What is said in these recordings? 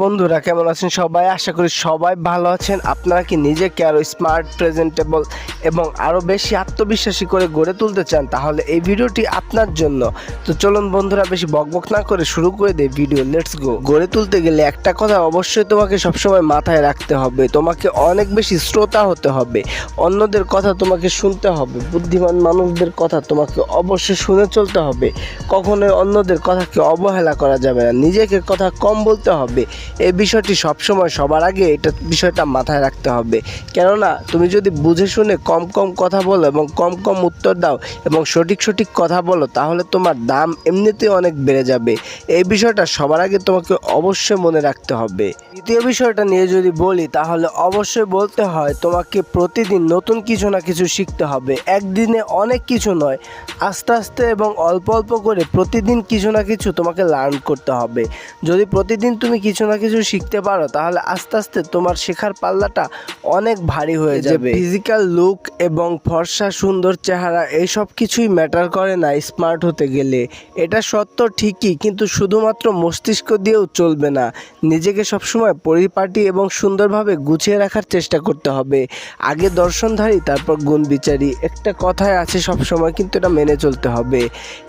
বন্ধুরা, কেমন আছেন সবাই? আশা করি সবাই ভালো আছেন। আপনারা কি নিজেকে আরও স্মার্ট প্রেজেন্টেবল এবং আরও বেশি আত্মবিশ্বাসী করে গড়ে তুলতে চান? তাহলে এই ভিডিওটি আপনার জন্য। তো চলুন বন্ধুরা, বেশি বকবক না করে শুরু করে দেয় ভিডিও লেটস গো গড়ে তুলতে গেলে একটা কথা অবশ্যই তোমাকে সবসময় মাথায় রাখতে হবে। তোমাকে অনেক বেশি শ্রোতা হতে হবে। অন্যদের কথা তোমাকে শুনতে হবে। বুদ্ধিমান মানুষদের কথা তোমাকে অবশ্যই শুনে চলতে হবে। কখনোই অন্যদের কথাকে অবহেলা করা যাবে না। নিজেকে কথা কম বলতে হবে। এই বিষয়টি সবসময় সবার আগে এটা বিষয়টা মাথায় রাখতে হবে। কেননা তুমি যদি বুঝে শুনে কম কম কথা বলো এবং কম কম উত্তর দাও এবং সঠিক সঠিক কথা বলো, তাহলে তোমার দাম এমনিতেই অনেক বেড়ে যাবে। এই বিষয়টা সবার আগে তোমাকে অবশ্যই মনে রাখতে হবে। দ্বিতীয় বিষয়টা নিয়ে যদি বলি, তাহলে অবশ্যই বলতে হয় তোমাকে প্রতিদিন নতুন কিছু না কিছু শিখতে হবে। একদিনে অনেক কিছু নয়, আস্তে আস্তে এবং অল্প অল্প করে প্রতিদিন কিছু না কিছু তোমাকে লার্ন করতে হবে। যদি প্রতিদিন তুমি কিছু না কিছু শিখতে পারো তাহলে আস্তে আস্তে তোমার শেখার পাল্লাটা অনেক ভারী হয়ে যাবে। ফিজিক্যাল লুক এবং ফর্সা সুন্দর চেহারা এইসব কিছুই ম্যাটার করে না স্মার্ট হতে গেলে। এটা সত্য ঠিকই কিন্তু শুধুমাত্র মস্তিষ্ক দিয়েও চলবে না। নিজেকে সবসময় পরিপাটি এবং সুন্দরভাবে গুছিয়ে রাখার চেষ্টা করতে হবে। আগে দর্শনধারী তারপর গুণ বিচারী একটা কথায় আছে সবসময় কিন্তু এটা মেনে চলতে হবে।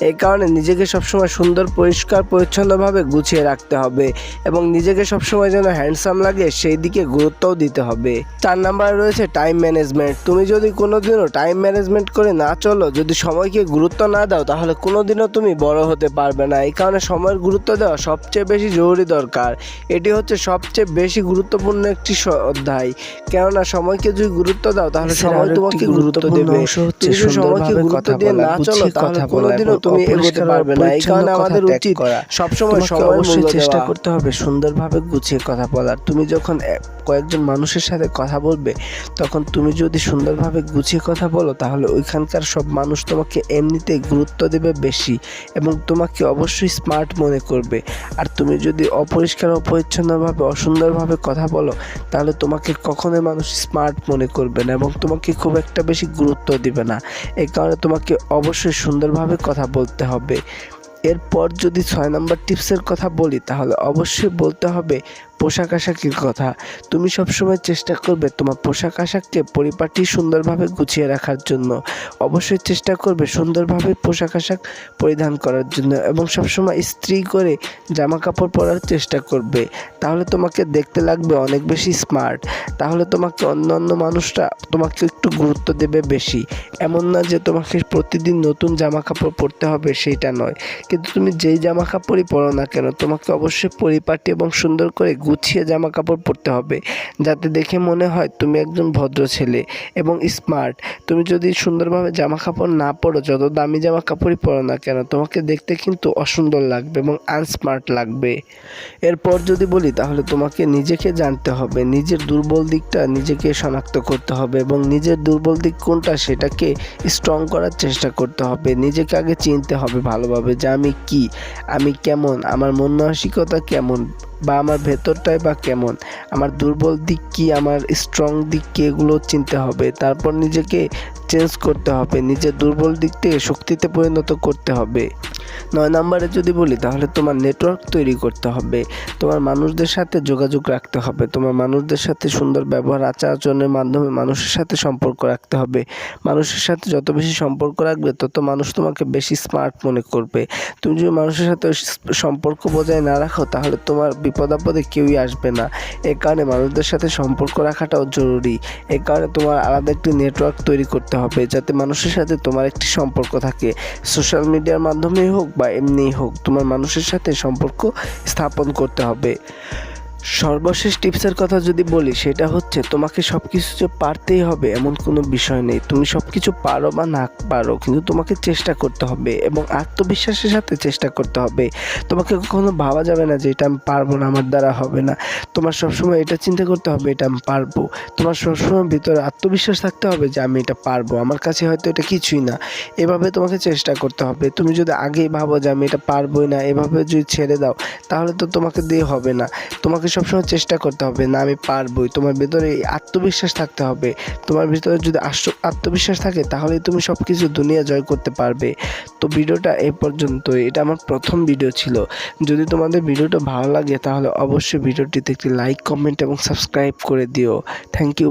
এই কারণে নিজেকে সবসময় সুন্দর পরিষ্কার পরিচ্ছন্নভাবে গুছিয়ে রাখতে হবে এবং নিজেকে সবসময় যেন হ্যান্ডসাম লাগে সেই দিকে গুরুত্বও দিতে হবে। চার নাম্বারে রয়েছে টাইম ম্যানেজমেন্ট তুমি যদি কোনোদিনও টাইম ম্যানেজমেন্ট করে না চলো যদি সময়কে গুরুত্ব না দাও তাহলে কোনোদিনও তুমি বড় হতে পারবে না। এই কারণে সময়ের গুরুত্ব দেওয়া সবচেয়ে বেশি জরুরি দরকার। এটি হচ্ছে সবচেয়ে বেশি গুরুত্বপূর্ণ একটি অধ্যায়। কেননা সময়কে যদি গুরুত্ব দাও তাহলে সময় তোমাকে গুরুত্ব দেবে। তুমি সময়কে গুরুত্ব দিয়ে না চলো তাহলে কোনোদিনও তুমি এগোতে পারবে না। এই কারণে আমাদের উচিত সবসময় সময়ের অবশ্যই মূল্য চেষ্টা করতে হবে সুন্দরভাবে গুছিয়ে কথা বলার। তুমি যখন কয়েকজন মানুষের সাথে কথা বলবে, তখন তুমি যদি সুন্দরভাবে গুছিয়ে কথা বলো, তাহলে ওইখানকার সব মানুষ তোমাকে এমনিতেই গুরুত্ব দেবে বেশি এবং তোমাকে অবশ্যই স্মার্ট মনে করবে। আর তুমি যদি অপরিষ্কার, অপরিচ্ছন্নভাবে, অসুন্দরভাবে কথা বলো, তাহলে তোমাকে কখনোই মানুষ স্মার্ট মনে করবে না এবং তোমাকে খুব একটা বেশি গুরুত্ব দিবে না। এই কারণে তোমাকে অবশ্যই সুন্দরভাবে কথা বলতে হবে। এরপর যদি ছয় নম্বর টিপসের কথা বলি তাহলে অবশ্যই বলতে হবে পোশাক আশাকের কথা। তুমি সবসময় চেষ্টা করবে তোমার পোশাক আশাককে পরিপাটি সুন্দরভাবে গুছিয়ে রাখার জন্য। অবশ্যই চেষ্টা করবে সুন্দরভাবে পোশাক আশাক পরিধান করার জন্য এবং সবসময় ইস্ত্রি করে জামা কাপড় পরার চেষ্টা করবে। তাহলে তোমাকে দেখতে লাগবে অনেক বেশি স্মার্ট। তাহলে তোমাকে অন্য অন্য মানুষরা তোমাকে একটু গুরুত্ব দেবে বেশি। এমন না যে তোমাকে প্রতিদিন নতুন জামা কাপড় পরতে হবে সেইটা নয়। কিন্তু তুমি যেই জামা কাপড়ই পরো না কেন, তোমাকে অবশ্যই পরিপাটি এবং সুন্দর করে গুছিয়ে জামা কাপড় পরতে হবে। যাতে দেখে মনে হয় তুমি একজন ভদ্র ছেলে এবং স্মার্ট তুমি যদি সুন্দরভাবে জামা কাপড় না পরো, যত দামি জামা কাপড়ই পরো না কেন, তোমাকে দেখতে কিন্তু অসুন্দর লাগবে এবং আনস্মার্ট লাগবে। এরপর যদি বলি, তাহলে তোমাকে নিজেকে জানতে হবে। নিজের দুর্বল দিকটা নিজেকে শনাক্ত করতে হবে এবং নিজের দুর্বল দিক কোনটা সেটাকে স্ট্রং করার চেষ্টা করতে হবে। নিজেকে আগে চিনতে হবে ভালোভাবে যে আমি কি, আমি কেমন, আমার মন মানসিকতা কেমন। বা আমার ভেতরটাই বা কেমন? আমার দুর্বল দিক কি? আমার স্ট্রং দিক কি? এগুলো চিনতে হবে। তারপর নিজেকে চেঞ্জ করতে হবে। নিজের দুর্বল দিক থেকে শক্তিতে পরিণত করতে হবে। নয় নম্বরে যদি বলি, তাহলে তোমার নেটওয়ার্ক তৈরি করতে হবে। তোমার মানুষদের সাথে যোগাযোগ রাখতে হবে। তোমার মানুষদের সাথে সুন্দর ব্যবহার আচার আচরণের মাধ্যমে মানুষের সাথে সম্পর্ক রাখতে হবে। মানুষের সাথে যত বেশি সম্পর্ক রাখবে, তত মানুষ তোমাকে বেশি স্মার্ট মনে করবে। তুমি যদি মানুষের সাথে সম্পর্ক বজায় না রাখো, তাহলে তোমার বিপদ আপদে কেউই আসবে না। এই কারণে মানুষদের সাথে সম্পর্ক রাখাটাও জরুরি। এই কারণে তোমার আলাদা একটি নেটওয়ার্ক তৈরি করতে হবে, যাতে মানুষের সাথে তোমার একটি সম্পর্ক থাকে। সোশ্যাল মিডিয়ার মাধ্যমেই হোক বা এমনিই হোক তোমার মানুষের সাথে সম্পর্ক স্থাপন করতে হবে। সর্বশেষ টিপসের কথা যদি বলি, সেটা হচ্ছে তোমাকে সব কিছু যে পারতেই হবে এমন কোনো বিষয় নেই। তুমি সব কিছু পারো বা না পারো, কিন্তু তোমাকে চেষ্টা করতে হবে এবং আত্মবিশ্বাসের সাথে চেষ্টা করতে হবে। তোমাকে কখনো ভাবা যাবে না যে এটা আমি পারব না, আমার দ্বারা হবে না। তোমার সবসময় এটা চিন্তা করতে হবে, এটা আমি পারব। তোমার সবসময় ভিতরে আত্মবিশ্বাস থাকতে হবে যে আমি এটা পারব। আমার কাছে হয়তো এটা কিছুই না। এভাবে তোমাকে চেষ্টা করতে হবে। তুমি যদি আগেই ভাবো যে আমি এটা পারবোই না, এভাবে যদি ছেড়ে দাও, তাহলে তো তোমাকে দিয়ে হবে না। তোমাকে সবসময় চেষ্টা করতে হবে না, আমি পারবই। তোমার ভেতরে আত্মবিশ্বাস থাকতে হবে। তোমার ভিতরে যদি আত্মবিশ্বাস থাকে তাহলে তুমি সব কিছু দুনিয়া জয় করতে পারবে। তো ভিডিওটা এ পর্যন্ত এটা আমার প্রথম ভিডিও ছিল। যদি তোমাদের ভিডিওটা ভালো লাগে, তাহলে অবশ্যই ভিডিওটিতে একটি লাইক কমেন্ট এবং সাবস্ক্রাইব করে দিও। Thank you